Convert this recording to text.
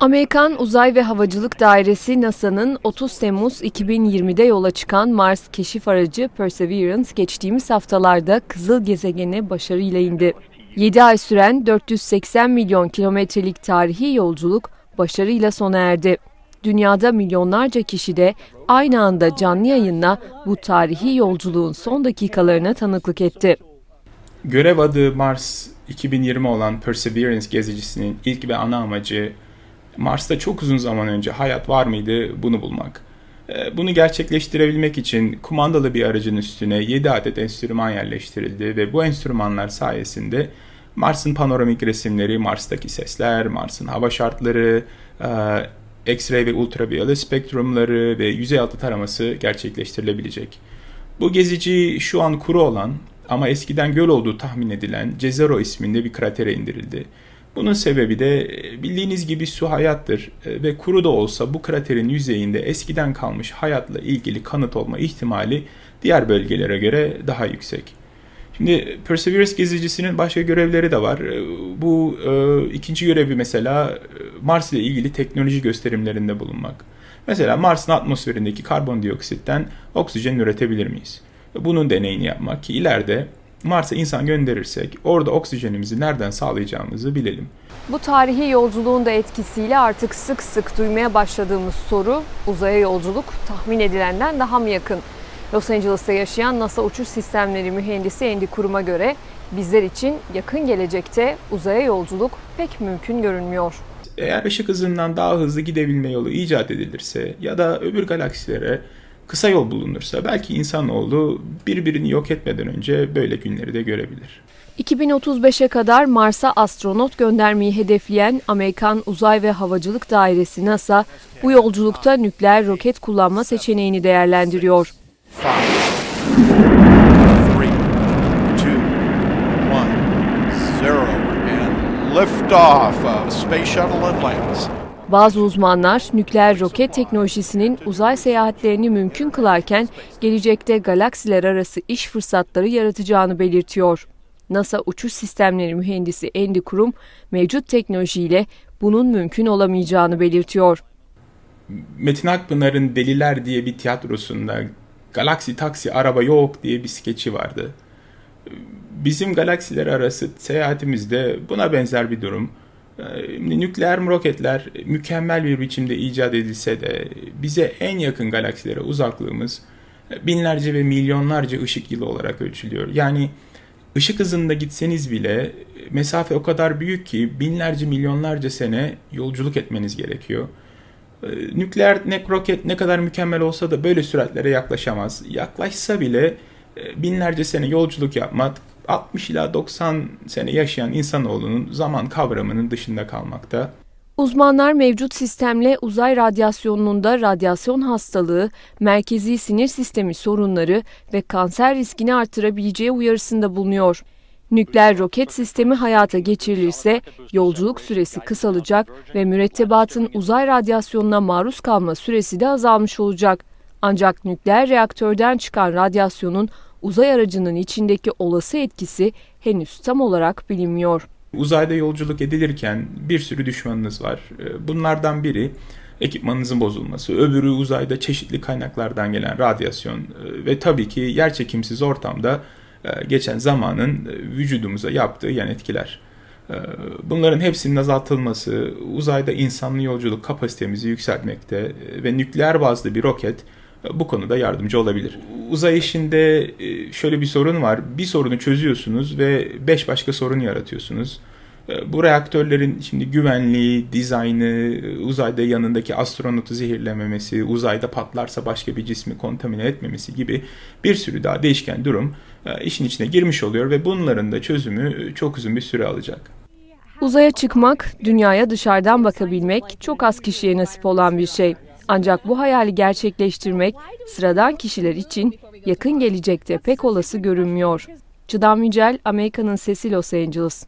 Amerikan Uzay ve Havacılık Dairesi NASA'nın 30 Temmuz 2020'de yola çıkan Mars keşif aracı Perseverance geçtiğimiz haftalarda kızıl gezegene başarıyla indi. 7 ay süren 480 milyon kilometrelik tarihi yolculuk başarıyla sona erdi. Dünyada milyonlarca kişi de aynı anda canlı yayınla bu tarihi yolculuğun son dakikalarına tanıklık etti. Görev adı Mars 2020 olan Perseverance gezicisinin ilk ve ana amacı Mars'ta çok uzun zaman önce hayat var mıydı bunu bulmak. Ee, Bunu gerçekleştirebilmek için kumandalı bir aracın üstüne 7 adet enstrüman yerleştirildi ve bu enstrümanlar sayesinde Mars'ın panoramik resimleri, Mars'taki sesler, Mars'ın hava şartları, e, X-ray ve ultraviyole spektrumları ve yüzey altı taraması gerçekleştirilebilecek. Bu gezici şu an kuru olan ama eskiden göl olduğu tahmin edilen Cezero isminde bir kratere indirildi. Bunun sebebi de e, bildiğiniz gibi su hayattır e, ve kuru da olsa bu kraterin yüzeyinde eskiden kalmış hayatla ilgili kanıt olma ihtimali diğer bölgelere göre daha yüksek. Şimdi Perseverance gezicisinin başka görevleri de var. E, Bu e, ikinci görevi mesela Mars ile ilgili teknoloji gösterimlerinde bulunmak. Mesela Mars'ın atmosferindeki karbondioksitten oksijen üretebilir miyiz? Bunun deneyini yapmak ki ileride Mars'a insan gönderirsek orada oksijenimizi nereden sağlayacağımızı bilelim. Bu tarihi yolculuğun da etkisiyle artık sık sık duymaya başladığımız soru uzaya yolculuk tahmin edilenden daha mı yakın? Los Angeles'ta yaşayan NASA Uçuş Sistemleri mühendisi Andy Kurum'a göre bizler için yakın gelecekte uzaya yolculuk pek mümkün görünmüyor. Eğer ışık hızından daha hızlı gidebilme yolu icat edilirse ya da öbür galaksilere kısa yol bulunursa belki insanoğlu birbirini yok etmeden önce böyle günleri de görebilir. 2035'e kadar Mars'a astronot göndermeyi hedefleyen Amerikan Uzay ve Havacılık Dairesi NASA bu yolculukta nükleer roket kullanma seçeneğini değerlendiriyor. And liftoff of Space Shuttle Atlantis. Bazı uzmanlar nükleer roket teknolojisinin uzay seyahatlerini mümkün kılarken gelecekte galaksiler arası iş fırsatları yaratacağını belirtiyor. NASA Uçuş Sistemleri Mühendisi Andy Kurum mevcut teknolojiyle bunun mümkün olamayacağını belirtiyor. Metin Akpınar'ın Deliler diye bir tiyatrosunda galaksi taksi araba yok diye bir skeçi vardı. Bizim galaksiler arası seyahatimizde buna benzer bir durum. Ee, Nükleer roketler mükemmel bir biçimde icat edilse de bize en yakın galaksilere uzaklığımız binlerce ve milyonlarca ışık yılı olarak ölçülüyor. Yani ışık hızında gitseniz bile mesafe o kadar büyük ki binlerce milyonlarca sene yolculuk etmeniz gerekiyor. Ee, Nükleer ne roket ne kadar mükemmel olsa da böyle süratlere yaklaşamaz. Yaklaşsa bile e, binlerce sene yolculuk yapmak 60 ila 90 sene yaşayan insanoğlunun zaman kavramının dışında kalmakta. Uzmanlar mevcut sistemle uzay radyasyonunun da radyasyon hastalığı, merkezi sinir sistemi sorunları ve kanser riskini artırabileceği uyarısında bulunuyor. Nükleer roket sistemi hayata geçirilirse yolculuk süresi kısalacak ve mürettebatın uzay radyasyonuna maruz kalma süresi de azalmış olacak. Ancak nükleer reaktörden çıkan radyasyonun uzay aracının içindeki olası etkisi henüz tam olarak bilinmiyor. Uzayda yolculuk edilirken bir sürü düşmanınız var. Ee, Bunlardan biri ekipmanınızın bozulması, öbürü uzayda çeşitli kaynaklardan gelen radyasyon e, ve tabii ki yerçekimsiz ortamda e, geçen zamanın e, vücudumuza yaptığı yan etkiler. Bunların hepsinin azaltılması uzayda insanlı yolculuk kapasitemizi yükseltmekte ve nükleer bazlı bir roket bu konuda yardımcı olabilir. Uzay işinde e, şöyle bir sorun var. Bir sorunu çözüyorsunuz ve beş başka sorun yaratıyorsunuz. E, Bu reaktörlerin şimdi güvenliği, dizaynı, e, uzayda yanındaki astronotu zehirlememesi, uzayda patlarsa başka bir cismi kontamine etmemesi gibi bir sürü daha değişken durum işin içine girmiş oluyor ve bunların da çözümü çok uzun bir süre alacak. Uzaya çıkmak, dünyaya dışarıdan bakabilmek çok az kişiye nasip olan bir şey. Ancak bu hayali gerçekleştirmek sıradan kişiler için yakın gelecekte pek olası görünmüyor. Çıdan Yücel, Amerika'nın Sesi Los Angeles.